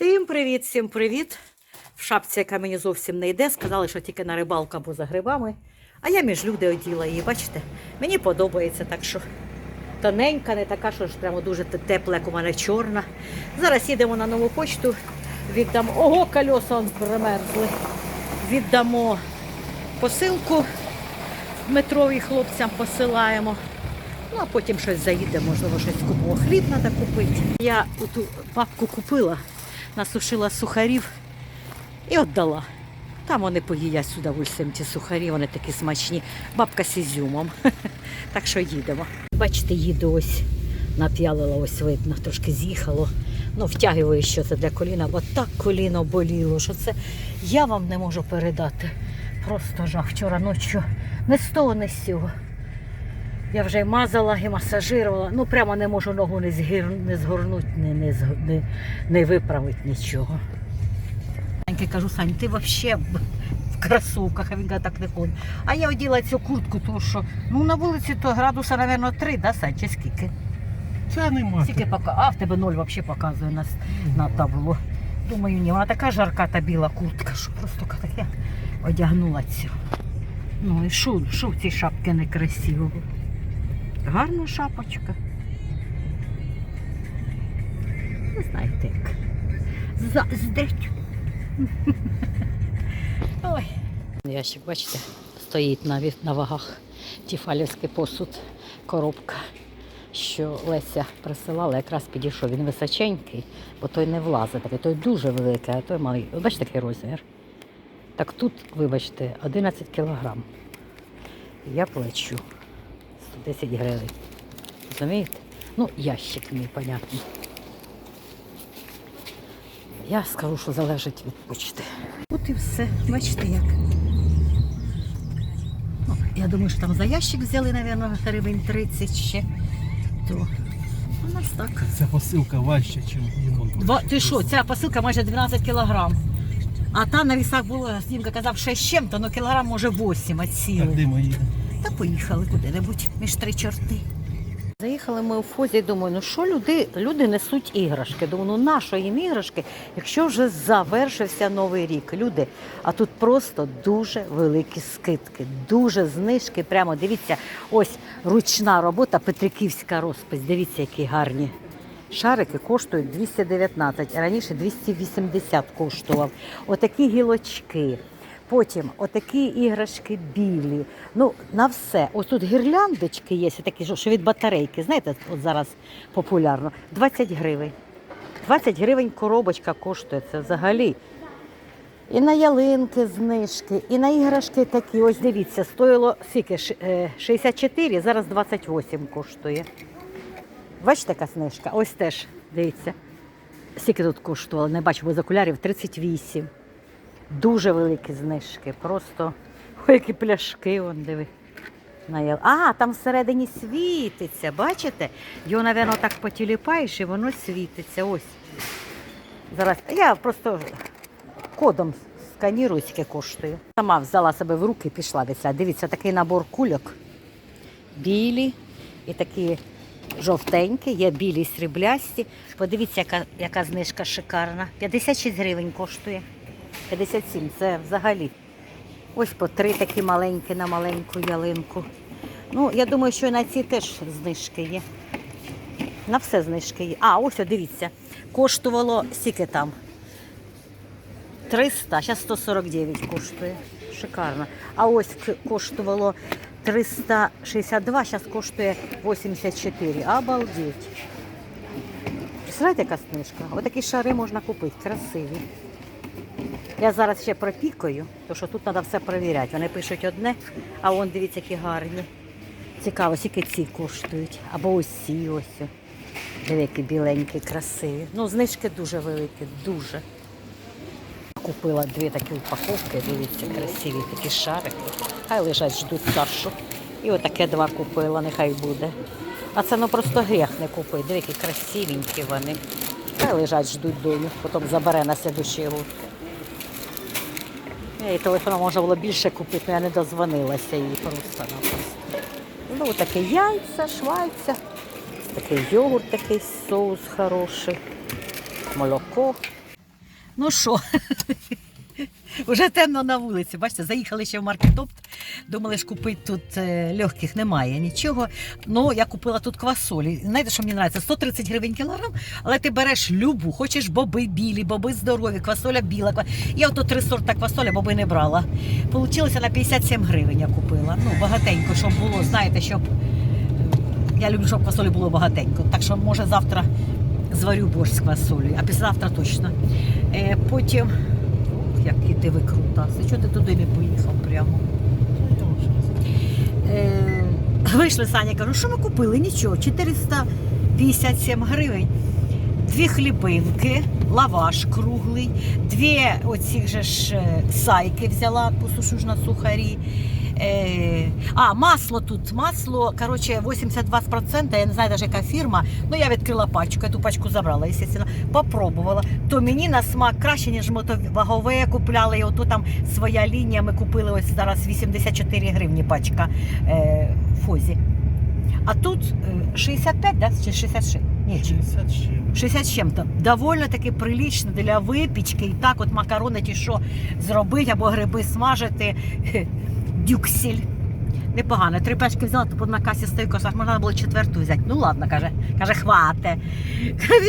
Всім привіт, всім привіт. В шапці, яка мені зовсім не йде, сказали, що тільки на рибалку або за грибами. А я між люди оділа її, бачите? Мені подобається, так що тоненька, не така, що ж прямо дуже тепла, як у мене чорна. Зараз їдемо на нову почту, віддамо. Ого, кольоса примерзли. Віддамо посилку метрові хлопцям посилаємо. Ну, а потім щось заїде, можливо, щось купимо. Хліб треба купити. Я ту папку купила, насушила сухарів і віддала. Там вони поїдять з удовольствием ті сухарі, вони такі смачні. Бабка з ізюмом. Так що їдемо. Бачите, їду ось нап'ялила, ось видно, трошки з'їхало. Ну, втягую, що це для коліна, бо так коліно боліло, що це я вам не можу передати. Просто жах. Вчора ночі не з того, не з цього. Я вже мазала, і масажирувала. Ну, прямо не можу ногу не, згір... не згорнути, не, не, зг- не, не виправити нічого. Саньки кажу, Сань, ти взагалі в кросовках, а він каже, так не ходить. А я оділа цю куртку, тому що ну, на вулиці то градуса, мабуть, 3, да, Сань, чи скільки? Це нема. Скільки пока... А, в тебе ноль взагалі показує нас на табло. Думаю, ні, вона така жарка та біла куртка, що просто я одягнула цю. Ну і що, в цій шапці некрасивого? Гарна шапочка. Не знаєте як. Заздрить. Ящик, бачите, стоїть на, на вагах тіфалівський посуд, коробка, що Леся присилала, якраз підійшов. Він височенький, бо той не влазить, такий, той дуже великий, а той малий. Бачите, такий розмір. Так тут, вибачте, 11 кілограм. Я плачу 110 гривень. Розумієте? Ну, ящик мій, понятно. Я скажу, що залежить від почти. От і все. Бачите як. Ну, я думаю, що там за ящик взяли, мабуть, гривень 30 ще. То у нас так. Ця посилка важча, ніж лимон. Два, ти що, ця посилка майже 12 кілограм. А та на вісах було, знімка казав 6 з чим-то, ну кілограм може 8 от сіли. Так, де мої? Та поїхали куди-небудь між три чорти. Заїхали ми у фозі, думаю, ну що люди, люди несуть іграшки. Думаю, ну на що їм іграшки, якщо вже завершився новий рік. Люди, а тут просто дуже великі скидки, дуже знижки. Прямо дивіться, ось ручна робота, Петриківська розпис. Дивіться, які гарні. Шарики коштують 219, а раніше 280 коштував. Отакі гілочки. Потім отакі іграшки білі. Ну, на все. Ось тут гірляндочки є, такі, що- від батарейки. Знаєте, от зараз популярно. 20 гривень. 20 гривень коробочка коштує це взагалі. І на ялинки знижки, і на іграшки такі. Ось дивіться, стоїло скільки? Е, 64, зараз 28 коштує. Бачите, яка знижка? Ось теж, дивіться. Скільки тут коштувало? Не бачу, без окулярів 38. Дуже великі знижки. Просто ой, які пляшки, вон диви. А, там всередині світиться, бачите? Його, напевно, так потіліпаєш і воно світиться. Ось. Зараз. Я просто кодом сканірую, скільки коштує. Сама взяла себе в руки і пішла від. Дивіться, такий набор кульок. Білі і такі жовтенькі, є білі сріблясті. Подивіться, яка, яка знижка шикарна. 56 гривень коштує. 57 це взагалі. Ось по три такі маленькі на маленьку ялинку. Ну, я думаю, що на ці теж знижки є. На все знижки є. А, ось, дивіться. Коштувало скільки там? 300, зараз 149 коштує. Шикарно. А ось коштувало 362, зараз коштує 84. Обалдеть. Представляєте, яка знижка? Отакі шари можна купити, красиві. Я зараз ще пропікаю, тому що тут треба все перевіряти. Вони пишуть одне, а вон дивіться, які гарні. Цікаво, скільки ці коштують. Або ось ці ось. Які біленькі, красиві. Ну, знижки дуже великі, дуже. Купила дві такі упаковки, дивіться, красиві такі шарики. Хай лежать, ждуть старшу. І отаке два купила, нехай буде. А це ну просто гріх не купити. Які красивенькі вони. Хай лежать, ждуть доню, потім забере на слідущий год. Я її телефоном можна було більше купити, але я не дозвонилася їй просто-напросто. Ну, таке яйця, швайця, такий йогурт, такий соус хороший, молоко. Ну що? вже темно на вулиці. Бачите, заїхали ще в маркетопт. Думали ж купити тут е, легких немає нічого. Ну, я купила тут квасолі. Знаєте, що мені подобається? 130 гривень кілограм, але ти береш любу, хочеш боби білі, боби здорові, квасоля біла. Я ото три сорта квасоля, боби не брала. Получилося на 57 гривень я купила. Ну, багатенько, щоб було, знаєте, щоб. Я люблю, щоб квасолі було багатенько. Так що, може, завтра зварю борщ з квасолею, а післязавтра точно. Е, потім. Ох, який ти викрутався. Чого ти туди не поїхав прямо? Е, вийшли Саня, кажу, що ми купили? Нічого, 457 гривень. Дві хлібинки, лаваш круглий, дві оці ж е, сайки взяла, посушу ж на сухарі. Е, а, масло тут, масло, короче, 82%, я не знаю даже яка фірма, ну я відкрила пачку, я ту пачку забрала, естественно, попробувала. То мені на смак краще, ніж мотовагове я купляла, і ото там своя лінія, ми купили ось зараз 84 гривні пачка е, Фозі. А тут е, 65, да? чи 66? Ні, чи 60 ще. 60 з чим-то. Довольно таки прилично для випічки. І так от макарони ті, що зробити, або гриби смажити. Дюксель. Непогано. Три пачки взяла, то на касі стою, кажу, «Ах, можна було четверту взяти. Ну ладно, каже, каже, хвате.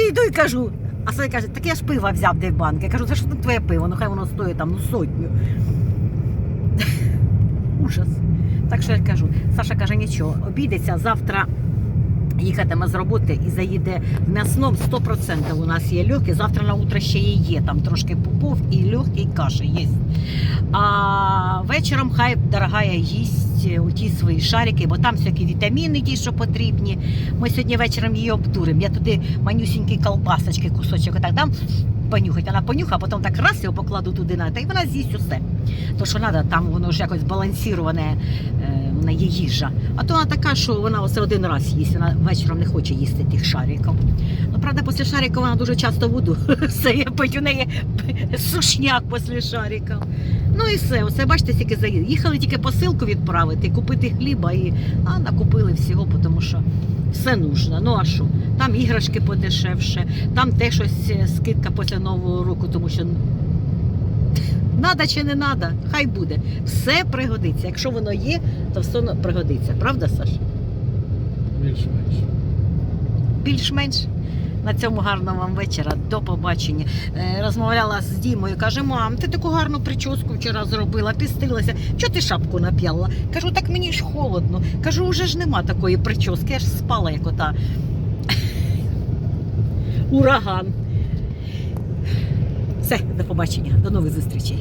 Йду і кажу. А Сай каже, так я ж пива взяв в банки. Я кажу, це ж твоє пиво, ну хай воно стоїть там ну сотню. Ужас. Так що я кажу, Саша каже, нічого, обійдеться завтра. Їхатиме з роботи і заїде м'ясном 100% у нас є легкий. Завтра на утро ще і є. Там трошки пупов і легкий каші є. А вечором хай дорогая їсть у свої шарики, бо там всякі вітаміни ті, що потрібні. Ми сьогодні вечором її обдуримо. Я туди манюсінькі колбасочки, кусочок отак дам понюхати. Вона понюхає, а потім так раз його покладу туди на та і вона з'їсть усе. То що треба, там воно ж якось балансіроване е, на її їжа. А то вона така, що вона оце один раз їсть, вона вечором не хоче їсти тих шариків. Ну, правда, після шариків вона дуже часто воду все, пить у неї сушняк після шариків. Ну і все, оце бачите, тільки заїхали. Їхали тільки посилку відправити, купити хліба і а, накупили всього, тому що все нужно. Ну а що? Там іграшки подешевше, там те щось е, скидка після Нового року, тому що Надо чи не надо, хай буде. Все пригодиться. Якщо воно є, то все пригодиться. Правда, Саш? Більш-менш. Більш-менш. На цьому гарного вам вечора. До побачення. Е, розмовляла з Дімою. Каже, мам, ти таку гарну прическу вчора зробила, пістилася. Чого ти шапку нап'яла? Кажу, так мені ж холодно. Кажу, уже ж нема такої прически, я ж спала як ота. Ураган. Все, до побачення, до нових зустрічей.